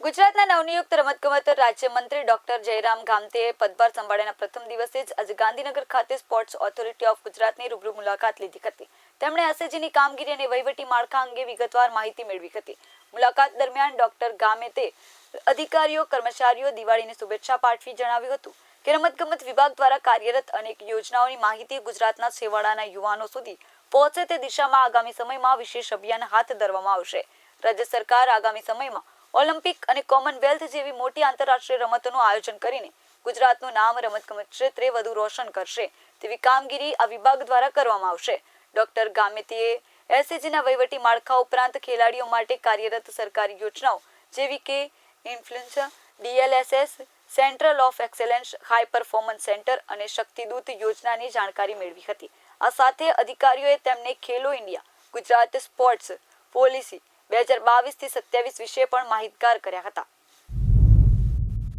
ગુજરાતના નવનિયુક્ત રમતગમત રાજ્યમંત્રી ડોક્ટર જયરામ ગામતેએ પદભાર સંભાળ્યાના પ્રથમ દિવસે જ આજે ગાંધીનગર ખાતે સ્પોર્ટ્સ ઓથોરિટી ઓફ ગુજરાતની રૂબરૂ મુલાકાત લીધી હતી. તેમણે એસએજીની કામગીરી અને વહીવટી માળખા અંગે વિગતવાર માહિતી મેળવી હતી. મુલાકાત દરમિયાન ડોક્ટર ગામેતે અધિકારીઓ, કર્મચારીઓ દિવાળીની શુભેચ્છા પાઠવી જણાવ્યું હતું કે રમતગમત વિભાગ દ્વારા કાર્યરત અનેક યોજનાઓની માહિતી ગુજરાતના છેવાડાના યુવાનો સુધી પહોંચે તે દિશામાં આગામી સમયમાં વિશેષ અભિયાન હાથ ધરવામાં આવશે. રાજ્ય સરકાર આગામી સમયમાં ઓલિમ્પિક અને કોમનવેલ્થ જેવી મોટી આંતરરાષ્ટ્રીય રમતોનું આયોજન કરીને ગુજરાતનું નામ રમતગમત ક્ષેત્રે વધુ રોશન કરશે. તેવી કામગીરી આ વિભાગ દ્વારા કરવામાં આવશે. ડોક્ટર ગામિતીએ એસએજીના વહીવટી માળખા ઉપરાંત ખેલાડીઓ માટે કાર્યરત સરકારી યોજનાઓ જેવી કે influencer DLSS central of excellence high performance centre અને શક્તિદૂત યોજનાની જાણકારી મેળવી હતી. આ સાથે અધિકારીઓએ તેમને Khelo India, Gujarat sports, policy બે હજાર બાવીસથી સત્યાવીસ વિશે પણ માહિતગાર કર્યા હતા.